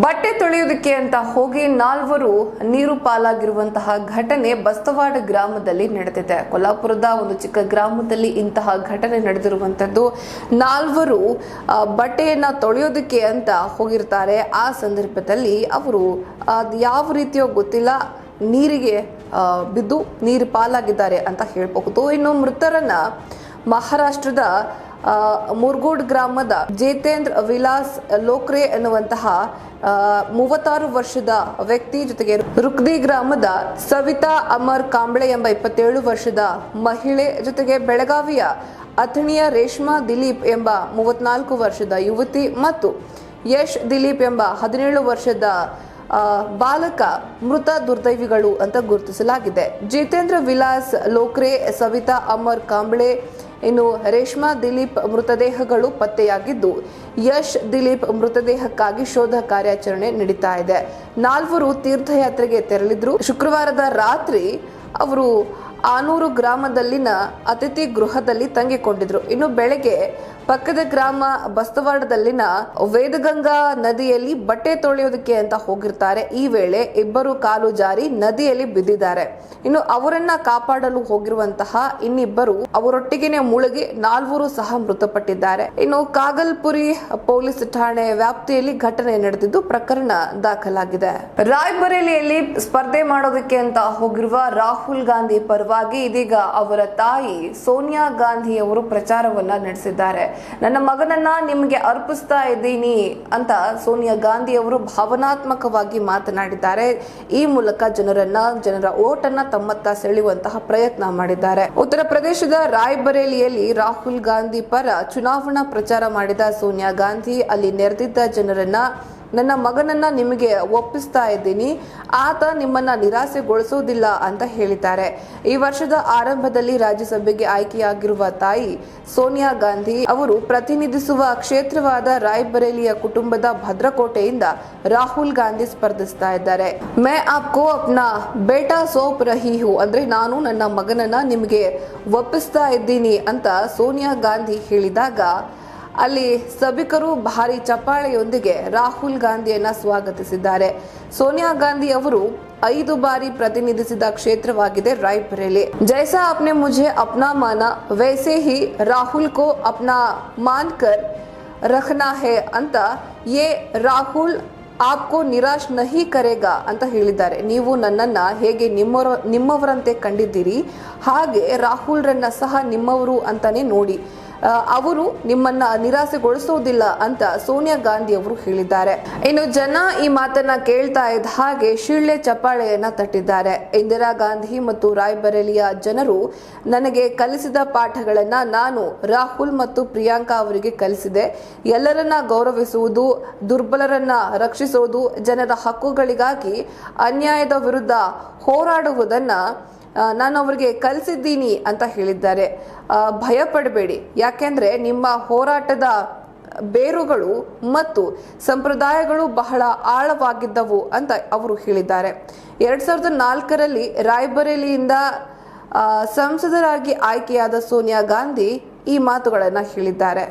ಬಟ್ಟೆ ತೊಳೆಯೋದಕ್ಕೆ ಅಂತ ಹೋಗಿ ನಾಲ್ವರು ನೀರು ಪಾಲಾಗಿರುವಂತಹ ಘಟನೆ ಬಸ್ತವಾಡ ಗ್ರಾಮದಲ್ಲಿ ನಡೆದಿದೆ. ಕೊಲ್ಲಾಪುರದ ಒಂದು ಚಿಕ್ಕ ಗ್ರಾಮದಲ್ಲಿ ಇಂತಹ ಘಟನೆ ನಡೆದಿರುವಂತದ್ದು. ನಾಲ್ವರು ಬಟ್ಟೆಯನ್ನ ತೊಳೆಯೋದಕ್ಕೆ ಅಂತ ಹೋಗಿರ್ತಾರೆ. ಆ ಸಂದರ್ಭದಲ್ಲಿ ಅವರು ಯಾವ ರೀತಿಯೋ ಗೊತ್ತಿಲ್ಲ. ನೀರಿಗೆ ಬಿದ್ದು ನೀರು ಪಾಲಾಗಿದ್ದಾರೆ ಅಂತ ಹೇಳಬಹುದು. ಇನ್ನು ಮೃತರನ್ನ ಮಹಾರಾಷ್ಟ್ರದ ಮುರ್ಗೋಡ್ ಗ್ರಾಮದ ಜೇತೇಂದ್ರ ವಿಲಾಸ್ ಲೋಕ್ರೆ ಎನ್ನುವಂತಹ ಮೂವತ್ತಾರು ವರ್ಷದ ವ್ಯಕ್ತಿ ಜೊತೆಗೆ ರುಕ್ದಿ ಗ್ರಾಮದ ಸವಿತಾ ಅಮರ್ ಕಾಂಬ್ಳೆ ಎಂಬ ಇಪ್ಪತ್ತೇಳು ವರ್ಷದ ಮಹಿಳೆ ಜೊತೆಗೆ ಬೆಳಗಾವಿಯ ಅಥಣಿಯ ರೇಷ್ಮಾ ದಿಲೀಪ್ ಎಂಬ ಮೂವತ್ನಾಲ್ಕು ವರ್ಷದ ಯುವತಿ ಮತ್ತು ಯಶ್ ದಿಲೀಪ್ ಎಂಬ ಹದಿನೇಳು ವರ್ಷದ ಬಾಲಕ ಮೃತ ದುರ್ದೈವಿಗಳು ಅಂತ ಗುರುತಿಸಲಾಗಿದೆ. ಜಿತೇಂದ್ರ ವಿಲಾಸ್ ಲೋಕ್ರೆ, ಸವಿತಾ ಅಮರ್ ಕಾಂಬ್ಳೆ ಇನ್ನು ರೇಷ್ಮಾ ದಿಲೀಪ್ ಮೃತದೇಹಗಳು ಪತ್ತೆಯಾಗಿದ್ದು, ಯಶ್ ದಿಲೀಪ್ ಮೃತದೇಹಕ್ಕಾಗಿ ಶೋಧ ಕಾರ್ಯಾಚರಣೆ ನಡೀತಾ ಇದೆ. ನಾಲ್ವರು ತೀರ್ಥಯಾತ್ರೆಗೆ ತೆರಳಿದ್ರು. ಶುಕ್ರವಾರದ ರಾತ್ರಿ ಅವರು ಆನೂರು ಗ್ರಾಮದಲ್ಲಿನ ಅತಿಥಿ ಗೃಹದಲ್ಲಿ ತಂಗಿಕೊಂಡಿದ್ರು. ಇನ್ನು ಬೆಳಗ್ಗೆ ಪಕ್ಕದ ಗ್ರಾಮ ಬಸ್ತವಾಡದಲ್ಲಿನ ವೇದಗಂಗಾ ನದಿಯಲ್ಲಿ ಬಟ್ಟೆ ತೊಳೆಯೋದಕ್ಕೆ ಅಂತ ಹೋಗಿರ್ತಾರೆ. ಈ ವೇಳೆ ಇಬ್ಬರು ಕಾಲು ಜಾರಿ ನದಿಯಲ್ಲಿ ಬಿದ್ದಿದ್ದಾರೆ. ಇನ್ನು ಅವರನ್ನ ಕಾಪಾಡಲು ಹೋಗಿರುವಂತಹ ಇನ್ನಿಬ್ಬರು ಅವರೊಟ್ಟಿಗೆನೆ ಮುಳುಗಿ ನಾಲ್ವರು ಸಹ ಮೃತಪಟ್ಟಿದ್ದಾರೆ. ಇನ್ನು ಕಾಗಲ್ಪುರಿ ಪೊಲೀಸ್ ಠಾಣೆ ವ್ಯಾಪ್ತಿಯಲ್ಲಿ ಘಟನೆ ನಡೆದಿದ್ದು ಪ್ರಕರಣ ದಾಖಲಾಗಿದೆ. ರಾಯ್ಬರೇಲಿಯಲ್ಲಿ ಸ್ಪರ್ಧೆ ಮಾಡೋದಕ್ಕೆ ಅಂತ ಹೋಗಿರುವ ರಾಹುಲ್ ಗಾಂಧಿ ಪರವಾಗಿ ಇದೀಗ ಅವರ ತಾಯಿ ಸೋನಿಯಾ ಗಾಂಧಿ ಅವರು ಪ್ರಚಾರವನ್ನ ನಡೆಸಿದ್ದಾರೆ. ನನ್ನ ಮಗನನ್ನ ನಿಮಗೆ ಅರ್ಪಿಸ್ತಾ ಇದ್ದೀನಿ ಅಂತ ಸೋನಿಯಾ ಗಾಂಧಿ ಅವರು ಭಾವನಾತ್ಮಕವಾಗಿ ಮಾತನಾಡಿದ್ದಾರೆ. ಈ ಮೂಲಕ ಜನರನ್ನ, ಜನರ ಓಟನ್ನ ತಮ್ಮತ್ತ ಸೆಳೆಯುವಂತಹ ಪ್ರಯತ್ನ ಮಾಡಿದ್ದಾರೆ. ಉತ್ತರ ಪ್ರದೇಶದ ರಾಯ್ಬರೇಲಿಯಲ್ಲಿ ರಾಹುಲ್ ಗಾಂಧಿ ಪರ ಚುನಾವಣಾ ಪ್ರಚಾರ ಮಾಡಿದ ಸೋನಿಯಾ ಗಾಂಧಿ, ಅಲ್ಲಿ ನೆರೆದಿದ್ದ ಜನರನ್ನ ನನ್ನ ಮಗನನ್ನ ನಿಮಗೆ ಒಪ್ಪಿಸ್ತಾ ಇದ್ದೀನಿ. ಆತ ನಿಮ್ಮನ್ನ ನಿರಾಸೆಗೊಳಿಸುವುದಿಲ್ಲ ಅಂತ ಹೇಳಿದ್ದಾರೆ. ಈ ವರ್ಷದ ಆರಂಭದಲ್ಲಿ ರಾಜ್ಯಸಭೆಗೆ ಆಯ್ಕೆಯಾಗಿರುವ ತಾಯಿ ಸೋನಿಯಾ ಗಾಂಧಿ ಅವರು ಪ್ರತಿನಿಧಿಸುವ ಕ್ಷೇತ್ರವಾದ ರಾಯ್ಬರೇಲಿಯ ಕುಟುಂಬದ ಭದ್ರಕೋಟೆಯಿಂದ ರಾಹುಲ್ ಗಾಂಧಿ ಸ್ಪರ್ಧಿಸ್ತಾ ಇದ್ದಾರೆ. ಮೇ ಆಪ್ಕೋ ಅಪ್ನ ಬೇಟಾ ಸೋಪ್ ರಹಿ ಹೂ ಅಂದ್ರೆ ನಾನು ನನ್ನ ಮಗನನ್ನ ನಿಮಗೆ ಒಪ್ಪಿಸ್ತಾ ಇದ್ದೀನಿ ಅಂತ ಸೋನಿಯಾ ಗಾಂಧಿ ಹೇಳಿದಾಗ ಅಲ್ಲಿ ಸಭಿಕರು ಭಾರಿ ಚಪ್ಪಾಳೆಯೊಂದಿಗೆ ರಾಹುಲ್ ಗಾಂಧಿಯನ್ನು ಸ್ವಾಗತಿಸಿದ್ದಾರೆ. ಸೋನಿಯಾ ಗಾಂಧಿ ಅವರು ಐದು ಬಾರಿ ಪ್ರತಿನಿಧಿಸಿದ ಕ್ಷೇತ್ರವಾಗಿದೆ ರಾಯ್ಬರೇಲಿ. ಜೈಸಾ ಅಪ್ನೆ ಮುಜೆ ಅಪ್ನಾ ಮಾನ, ವೈಸೆ ಹಿ ರಾಹುಲ್ ಕೋ ಅಪ್ನಾ ಮಾನ್ಕರ್ ರಖನಾ ಹೇ ಅಂತ ಏ ರಾಹುಲ್ ಆಪ್ಕೋ ನಿರಾಶ್ ನಹಿ ಕರೆಗಾ ಅಂತ ಹೇಳಿದ್ದಾರೆ. ನೀವು ನನ್ನನ್ನು ಹೇಗೆ ನಿಮ್ಮವರ ನಿಮ್ಮವರಂತೆ ಕಂಡಿದ್ದೀರಿ? ಹಾಗೆ ರಾಹುಲ್ರನ್ನ ಸಹ ನಿಮ್ಮವರು ಅಂತಾನೆ ನೋಡಿ. ಅವರು ನಿಮ್ಮನ್ನ ನಿರಾಸೆಗೊಳಿಸುವುದಿಲ್ಲ ಅಂತ ಸೋನಿಯಾ ಗಾಂಧಿ ಅವರು ಹೇಳಿದ್ದಾರೆ. ಇನ್ನು ಜನ ಈ ಮಾತನ್ನ ಕೇಳ್ತಾ ಇದ್ದ ಹಾಗೆ ಶಿಳ್ಳೆ ಚಪ್ಪಾಳೆಯನ್ನ ತಟ್ಟಿದ್ದಾರೆ. ಇಂದಿರಾ ಗಾಂಧಿ ಮತ್ತು ರಾಯ್ಬರೇಲಿಯ ಜನರು ನನಗೆ ಕಲಿಸಿದ ಪಾಠಗಳನ್ನ ನಾನು ರಾಹುಲ್ ಮತ್ತು ಪ್ರಿಯಾಂಕಾ ಅವರಿಗೆ ಕಲಿಸಿದೆ. ಎಲ್ಲರನ್ನ ಗೌರವಿಸುವುದು, ದುರ್ಬಲರನ್ನ ರಕ್ಷಿಸುವುದು ಜನರ ಹಕ್ಕುಗಳಿಗಾಗಿ ಅನ್ಯಾಯದ ವಿರುದ್ಧ ಹೋರಾಡುವುದನ್ನ ನಾನು ಅವರಿಗೆ ಕಲಿಸಿದ್ದೀನಿ ಅಂತ ಹೇಳಿದ್ದಾರೆ. ಭಯಪಡಬೇಡಿ. ಭಯ ಪಡಬೇಡಿ ಯಾಕೆಂದ್ರೆ ನಿಮ್ಮ ಹೋರಾಟದ ಬೇರುಗಳು ಮತ್ತು ಸಂಪ್ರದಾಯಗಳು ಬಹಳ ಆಳವಾಗಿದ್ದವು ಅಂತ ಅವರು ಹೇಳಿದ್ದಾರೆ. ಎರಡ್ ಸಾವಿರದ ನಾಲ್ಕರಲ್ಲಿ ರಾಯ್ಬರೇಲಿಯಿಂದ ಸಂಸದರಾಗಿ ಆಯ್ಕೆಯಾದ ಸೋನಿಯಾ ಗಾಂಧಿ ಈ ಮಾತುಗಳನ್ನು ಹೇಳಿದ್ದಾರೆ.